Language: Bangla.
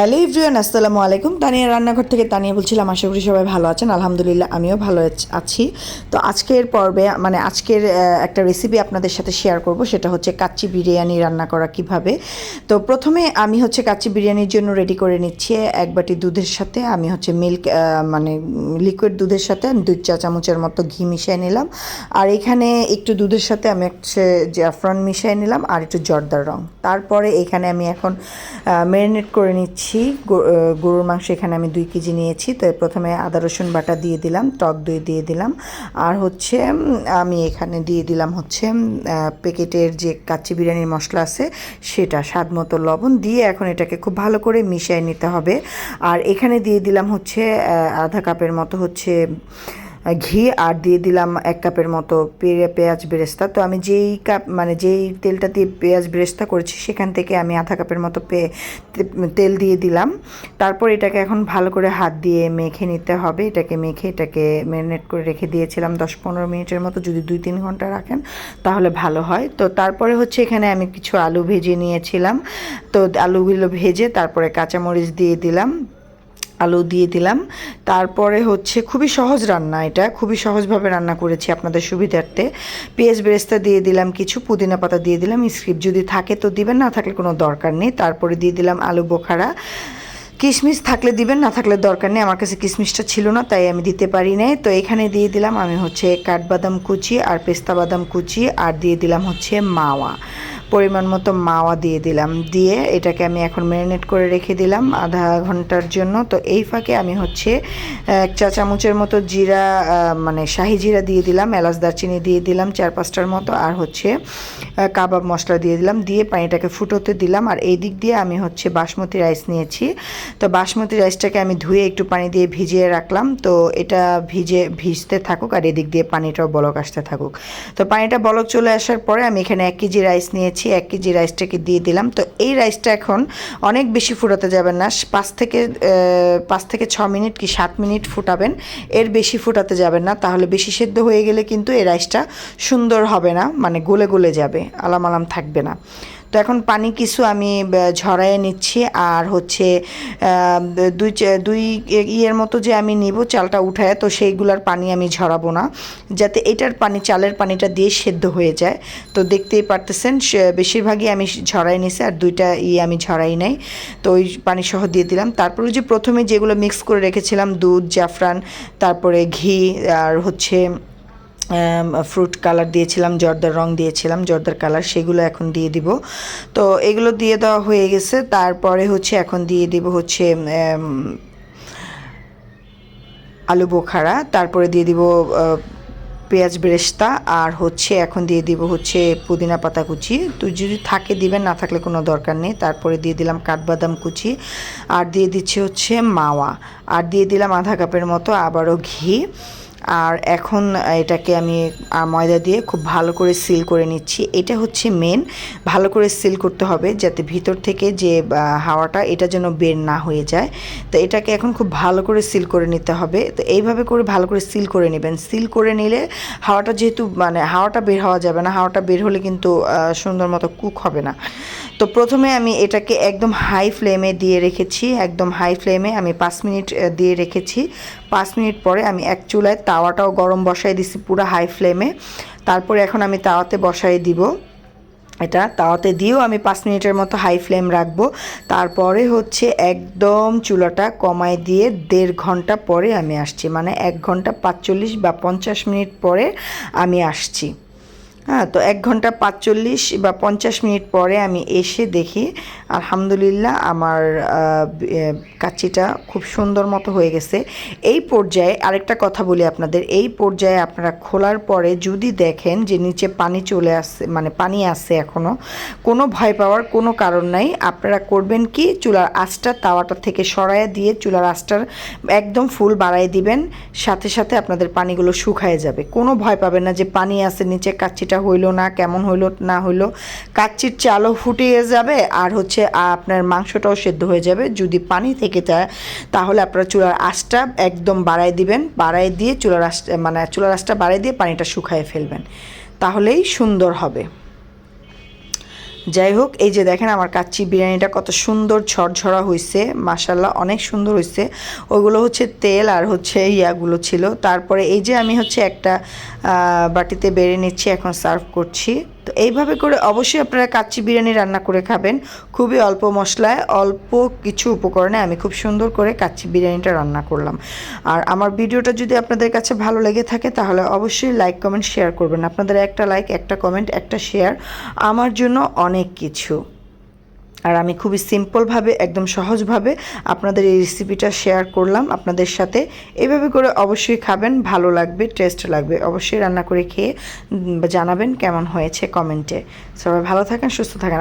হ্যালো ইভরিয়ান আসসালামু আলাইকুম। তানিয়া রান্নাঘর থেকে তানিয়া বলছিলাম, আশা করি সবাই ভালো আছেন। আলহামদুলিল্লাহ, আমিও ভালো আছি তো আজকের পর্বে মানে আজকের একটা রেসিপি আপনাদের সাথে শেয়ার করব। সেটা হচ্ছে কাচ্চি বিরিয়ানি রান্না করা কীভাবে। তো প্রথমে আমি হচ্ছে কাচ্চি বিরিয়ানির জন্য রেডি করে নিচ্ছি এক বাটি দুধের সাথে। আমি হচ্ছে মিল্ক মানে লিকুইড দুধের সাথে আমি দুই চা চামচের মতো ঘি মিশিয়ে নিলাম। আর এখানে একটু দুধের সাথে আমি হচ্ছে জাফরান মিশিয়ে নিলাম আর একটু জর্দার রং। তারপরে এখানে আমি এখন ম্যারিনেট করে নিচ্ছি। গো- গরুর মাংস এখানে আমি দুই কেজি নিয়েছি। তো প্রথমে আদা, রসুন বাটা দিয়ে দিলাম, টক দই দিয়ে দিলাম। আর হচ্ছে আমি এখানে দিয়ে দিলাম হচ্ছে প্যাকেটের যে কাচ্চি বিরিয়ানির মশলা আছে, সেটা স্বাদ মতো লবণ দিয়ে এখন এটাকে খুব ভালো করে মিশিয়ে নিতে হবে। আর এখানে দিয়ে দিলাম হচ্ছে আধা কাপের মতো হচ্ছে ঘি আর দিয়ে দিলাম এক কাপের মতো পেঁয়াজ বেরেস্তা। তো আমি যেই কাপ মানে যেই তেলটা দিয়ে পেঁয়াজ বেরেস্তা করেছি, সেখান থেকে আমি আধা কাপের মতো তেল দিয়ে দিলাম। তারপর এটাকে এখন ভালো করে হাত দিয়ে মেখে নিতে হবে। এটাকে মেখে, এটাকে ম্যারিনেট করে রেখে দিয়েছিলাম দশ পনেরো মিনিটের মতো, যদি দুই তিন ঘণ্টা রাখেন তাহলে ভালো হয়। তো তারপরে হচ্ছে এখানে আমি কিছু আলু ভেজে নিয়েছিলাম। তো আলুগুলো ভেজে তারপরে কাঁচামরিচ দিয়ে দিলাম। আলু দিয়ে দিলাম। তারপরে হচ্ছে খুবই সহজ রান্না এটা। খুবই সহজভাবে রান্না করেছি আপনাদের সুবিধার্থে। পেঁয়াজ বেরেস্তা দিয়ে দিলাম কিছু, পুদিনা পাতা দিয়ে দিলাম, স্ক্রিপ্ট যদি থাকে তো দিবেন, না থাকলে কোনো দরকার নেই। তারপরে দিয়ে দিলাম আলু বোখারা। কিশমিশ থাকলে দিবেন, না থাকলে দরকার নেই। আমার কাছে কিশমিশটা ছিল না, তাই আমি দিতে পারি নাই। তো এখানে দিয়ে দিলাম আমি হচ্ছে কাঠবাদাম কুচি আর পেস্তা বাদাম কুচি আর দিয়ে দিলাম হচ্ছে মাওয়া। পরিমাণ মতো মাওয়া দিয়ে দিলাম। দিয়ে এটাকে আমি এখন ম্যারিনেট করে রেখে দিলাম আধা ঘণ্টার জন্য। তো এই ফাঁকে আমি হচ্ছে, এক চা চামচের মতো জিরা মানে শাহি জিরা দিয়ে দিলাম, এলাচ দারচিনি দিয়ে দিলাম চার পাঁচটার মতো। আর হচ্ছে কাবাব মশলা দিয়ে দিলাম। দিয়ে পানিটাকে ফুটোতে দিলাম। আর এই দিক দিয়ে আমি হচ্ছে বাসমতি রাইস নিয়েছি। তো বাসমতি রাইসটাকে আমি ধুয়ে একটু পানি দিয়ে ভিজিয়ে রাখলাম। তো এটা ভিজে, ভিজতে থাকুক আর এদিক দিয়ে পানিটাও বলক আসতে থাকুক। তো পানিটা বলক চলে আসার পরে আমি এখানে এক কেজি রাইস নিয়েছি। এক কেজি রাইসটাকে দিয়ে দিলাম। তো এই রাইসটা এখন অনেক বেশি ফুটাতে যাবেন না। পাঁচ থেকে পাঁচ থেকে ছ মিনিট কি সাত মিনিট ফুটাবেন। এর বেশি ফুটাতে যাবেন না। তাহলে বেশি সেদ্ধ হয়ে গেলে কিন্তু এই রাইসটা সুন্দর হবে না মানে গলে গলে যাবে, আলাম আলাম থাকবে না। তো এখন পানি কিছু আমি ঝরাইয়ে নিচ্ছি। আর হচ্ছে দুই দুই ইয়ের মতো যে আমি নিব চালটা উঠায়, তো সেইগুলার পানি আমি ঝরাবো না। যাতে এটার পানি, চালের পানিটা দিয়ে সেদ্ধ হয়ে যায়। তো দেখতেই পারতেছেন বেশিরভাগই আমি ঝরাই নিছি, আর দুইটা ইয়ে আমি ঝরাই নাই। তো ওই পানি সহ দিয়ে দিলাম। তারপরে যে প্রথমে যেগুলো মিক্স করে রেখেছিলাম, দুধ, জাফরান, তারপরে ঘি, আর হচ্ছে ফ্রুট কালার দিয়েছিলাম, জর্দার রং দিয়েছিলাম, জর্দার কালার সেগুলো এখন দিয়ে দিব। তো এগুলো দিয়ে দেওয়া হয়ে গেছে, তারপরে হচ্ছে এখন দিয়ে দিব হচ্ছে আলু বোখারা, তারপরে দিয়ে দিব পেঁয়াজ বেরেস্তা, আর হচ্ছে এখন দিয়ে দিব হচ্ছে পুদিনা পাতা কুচি। তো যদি থাকে দিবেন, না থাকলে কোনো দরকার নেই। তারপরে দিয়ে দিলাম কাঠবাদাম কুচি, আর দিয়ে দিচ্ছে হচ্ছে মাওয়া। আর দিয়ে দিলাম আধা কাপের মতো আবারও ঘি। আর এখন এটাকে আমি ময়দা দিয়ে খুব ভালো করে সিল করে নিচ্ছি। এটা হচ্ছে মেন ভালো করে সিল করতে হবে যাতে ভিতর থেকে যে হাওয়াটা এটা যেন বের না হয়ে যায়। তো এটাকে এখন খুব ভালো করে সিল করে নিতে হবে। তো এইভাবে করে ভালো করে সিল করে নেবেন। সিল করে নিলে হাওয়াটা যেহেতু মানে হাওয়াটা বের হওয়া যাবে না, হাওয়াটা বের হলে কিন্তু সুন্দর মতো কুক হবে না। তো প্রথমে আমি এটাকে একদম হাই ফ্লেমে দিয়ে রেখেছি, একদম হাই ফ্লেমে আমি পাঁচ মিনিট দিয়ে রেখেছি। পাঁচ মিনিট পরে আমি এক চুলায় তাওয়াটাও গরম বসাই দিছি পুরো হাই ফ্লেমে। তারপরে এখন আমি তাওয়াতে বসাই দিব। এটা তাওয়াতে দিয়েও আমি পাঁচ মিনিটের মতো হাই ফ্লেম রাখব। তারপরে হচ্ছে একদম চুলাটা কমায় দিয়ে দেড় ঘণ্টা পরে আমি আসছি। মানে এক ঘণ্টা পাঁচচল্লিশ বা পঞ্চাশ মিনিট পরে আমি আসছি। হ্যাঁ তো এক ঘণ্টা পাঁচচল্লিশ বা পঞ্চাশ মিনিট পরে আমি এসে দেখি, আলহামদুলিল্লাহ আমার কাচ্চিটা খুব সুন্দর মতো হয়ে গেছে। এই পর্যায়ে আরেকটা কথা বলি আপনাদের, এই পর্যায়ে আপনারা খোলার পরে যদি দেখেন যে নিচে পানি চলে আসছে মানে পানি আছে এখনও কোনো ভয় পাওয়ার কোনো কারণ নাই। আপনারা করবেন কি, চুলার আঁচটা তাওয়াটা থেকে সরাইয়া দিয়ে চুলার আঁচটার একদম ফুল বাড়াই দিবেন, সাথে সাথে আপনাদের পানিগুলো শুকায় যাবে। কোনো ভয় পাবেন না যে পানি আসে নিচে কাচ্চিটা হইল না, কেমন হইল না হইল, কাচ্চির চালও ফুটিয়ে যাবে আর হচ্ছে আপনার মাংসটাও সেদ্ধ হয়ে যাবে। যদি পানি থেকে যায়, তাহলে আপনারা চুলার আঁচটা একদম বাড়াই দিবেন বাড়াই দিয়ে চুলার আঁচ মানে চুলার আঁচটা বাড়াই দিয়ে পানিটা শুকায় ফেলবেন। তাহলেই সুন্দর হবে। যাই হোক এই যে দেখেন আমার কাচ্চি বিরিয়ানিটা কত সুন্দর ঝরঝরা হয়েছে মাসাল্লাহ অনেক সুন্দর হয়েছে ওগুলো হচ্ছে তেল আর হচ্ছে ইয়াগুলো ছিল। তারপরে এই যে আমি হচ্ছে একটা বাটিতে বেড়ে নিচ্ছি, এখন সার্ভ করছি। তো এইভাবে করে অবশ্যই আপনারা কাচ্চি বিরিয়ানি রান্না করে খাবেন। খুবই অল্প মশলায়, অল্প কিছু উপকরণে আমি খুব সুন্দর করে কাচ্চি বিরিয়ানিটা রান্না করলাম। আর আমার ভিডিওটা যদি আপনাদের কাছে ভালো লেগে থাকে, তাহলে অবশ্যই লাইক, কমেন্ট, শেয়ার করবেন। আপনাদের একটা লাইক, একটা কমেন্ট, একটা শেয়ার আমার জন্য অনেক কিছু। আর আমি খুবই সিম্পলভাবে, একদম সহজভাবে আপনাদের এই রেসিপিটা শেয়ার করলাম আপনাদের সাথে। এভাবে করে অবশ্যই খাবেন, ভালো লাগবে টেস্ট লাগবে। অবশ্যই রান্না করে খেয়ে জানাবেন কেমন হয়েছে কমেন্টে সবাই ভালো থাকেন, সুস্থ থাকেন।